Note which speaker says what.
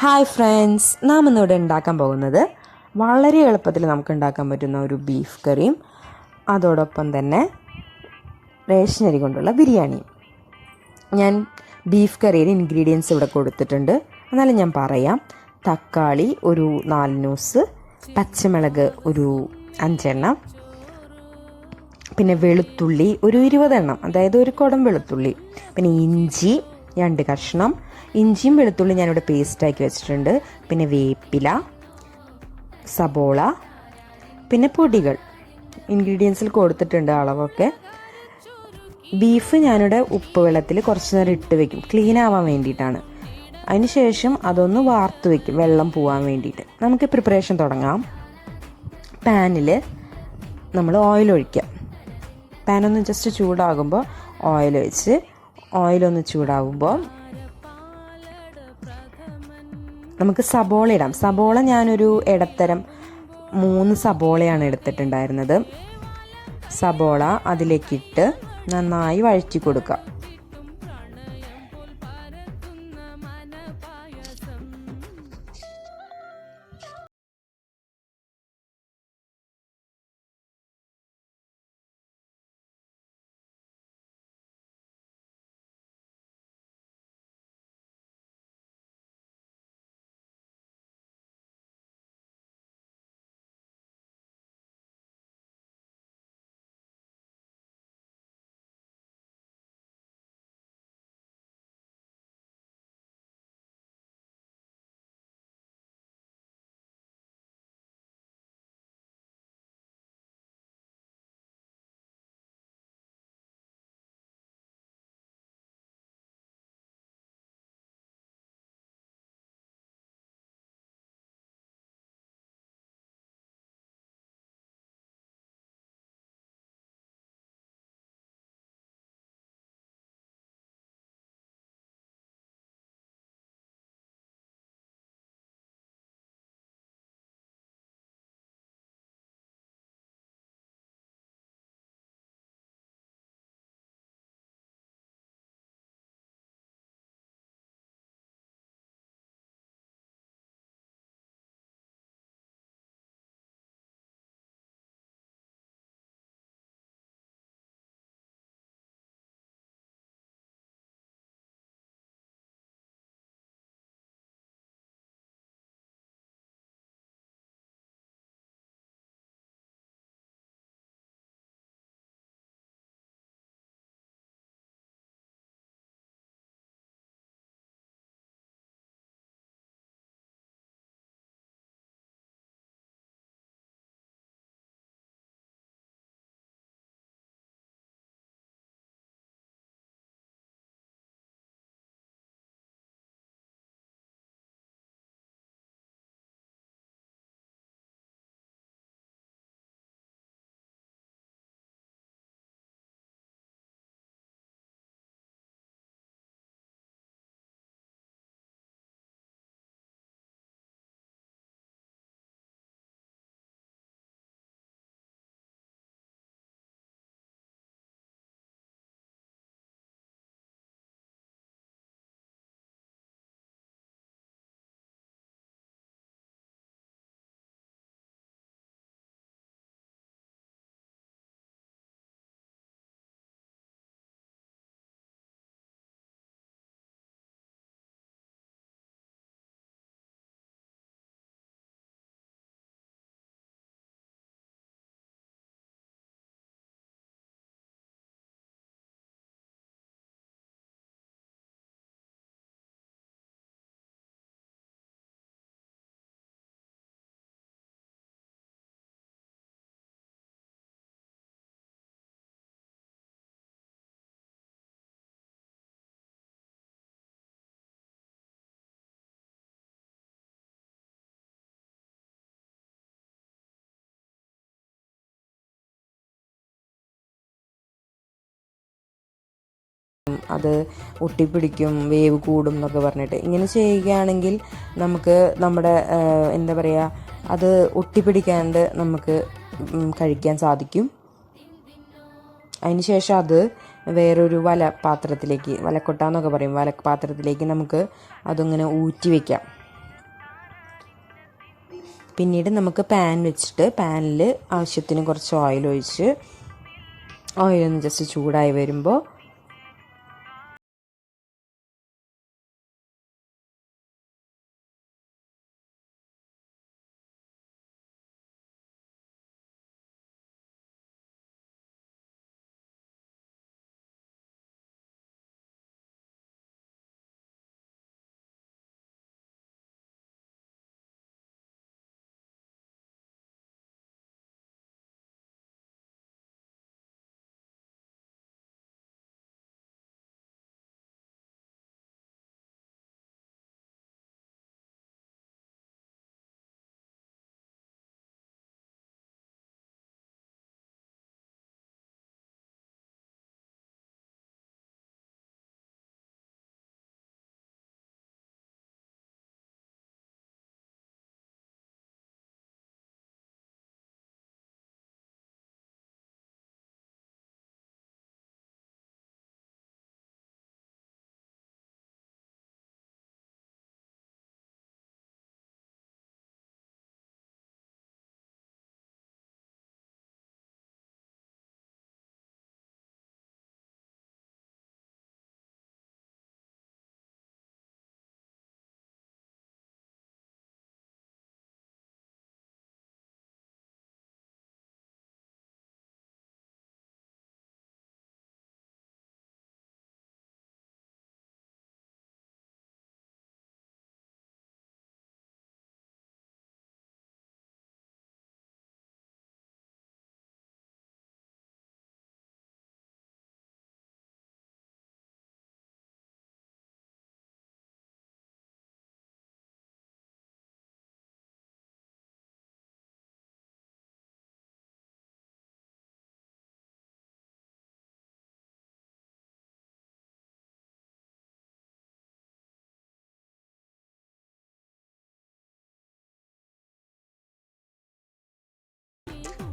Speaker 1: Hi friends നാം ഇന്നിവിടെ ഉണ്ടാക്കാൻ പോകുന്നത് വളരെ എളുപ്പത്തിൽ നമുക്ക് ഉണ്ടാക്കാൻ പറ്റുന്ന ഒരു ബീഫ് കറിയും അതോടൊപ്പം തന്നെ റേഷനരി കൊണ്ടുള്ള ബിരിയാണിയും. ഞാൻ ബീഫ് കറിയുടെ ഇൻഗ്രീഡിയൻസ് ഇവിടെ കൊടുത്തിട്ടുണ്ട്. എന്നാലും ഞാൻ പറയാം തക്കാളി ഒരു നാല് ന്യൂസ് പച്ചമുളക് ഒരു അഞ്ചെണ്ണം പിന്നെ വെളുത്തുള്ളി ഒരു ഇരുപതെണ്ണം അതായത് ഒരു കുടം വെളുത്തുള്ളി പിന്നെ ഇഞ്ചി രണ്ട് കഷ്ണം. ഇഞ്ചിയും വെളുത്തുള്ളി ഞാനിവിടെ പേസ്റ്റാക്കി വെച്ചിട്ടുണ്ട്. പിന്നെ വേപ്പില സബോള പിന്നെ പൊടികൾ. ഇൻഗ്രീഡിയൻസിൽ കൊടുത്തിട്ടുണ്ട് അളവൊക്കെ. ബീഫ് ഞാനിവിടെ ഉപ്പ് വെള്ളത്തിൽ കുറച്ച് നേരം ഇട്ട് വെക്കും. ക്ലീൻ ആവാൻ വേണ്ടിയിട്ടാണ്. അതിനുശേഷം അതൊന്ന് വാർത്ത് വെക്കും വെള്ളം പോവാൻ വേണ്ടിയിട്ട്. നമുക്ക് പ്രിപ്പറേഷൻ തുടങ്ങാം. പാനിൽ നമ്മൾ ഓയിൽ ഒഴിക്കാം. പാനൊന്ന് ജസ്റ്റ് ചൂടാകുമ്പോൾ ഓയിൽ ഒഴിച്ച് ഓയിലൊന്ന് ചൂടാവുമ്പോൾ നമുക്ക് സബോള ഇടാം. സബോള ഞാനൊരു ഇടത്തരം മൂന്ന് സബോളയാണ് എടുത്തിട്ടുണ്ടായിരുന്നത്. സബോള അതിലേക്കിട്ട് നന്നായി വഴറ്റി കൊടുക്കുക. അത് ഒട്ടിപ്പിടിക്കും വേവ് കൂടും എന്നൊക്കെ പറഞ്ഞിട്ട്. ഇങ്ങനെ ചെയ്യുകയാണെങ്കിൽ നമുക്ക് നമ്മുടെ എന്താ പറയുക അത് ഒട്ടിപ്പിടിക്കാണ്ട് നമുക്ക് കഴിക്കാൻ സാധിക്കും. അതിനുശേഷം അത് വേറൊരു വല പാത്രത്തിലേക്ക് വലക്കൊട്ട എന്നൊക്കെ പറയും. വല പാത്രത്തിലേക്ക് നമുക്ക് അതിങ്ങനെ ഊറ്റി വയ്ക്കാം പിന്നീട് നമുക്ക് പാൻ വെച്ചിട്ട് പാനിൽ ആവശ്യത്തിന് കുറച്ച് ഓയിൽ ഒഴിച്ച് ഓയിൽ ഒന്ന് ജസ്റ്റ് ചൂടായി വരുമ്പോൾ